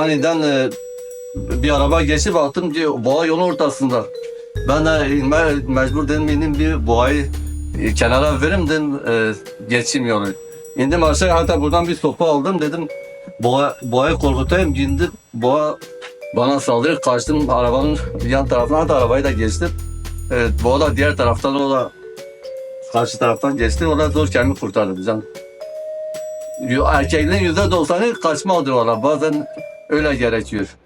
aniden e, bir araba geçip baktım ki boğa yolun ortasında. Ben de inme, mecbur dedim indim bir boğayı e, kenara verim dedim e, geçeyim yolu. İndim aşağı hatta buradan bir sopa aldım dedim boğa, boğayı korkutayım indim boğa bana saldırır kaçtım arabanın yan tarafına hatta arabayı da geçtim. Evet, boğa da diğer taraftan o da karşı taraftan geçti. O da zor kendimi kurtardı can. Erkeklerin yüzde doksanı kaçmadır valla. Bazen öyle gerekiyor.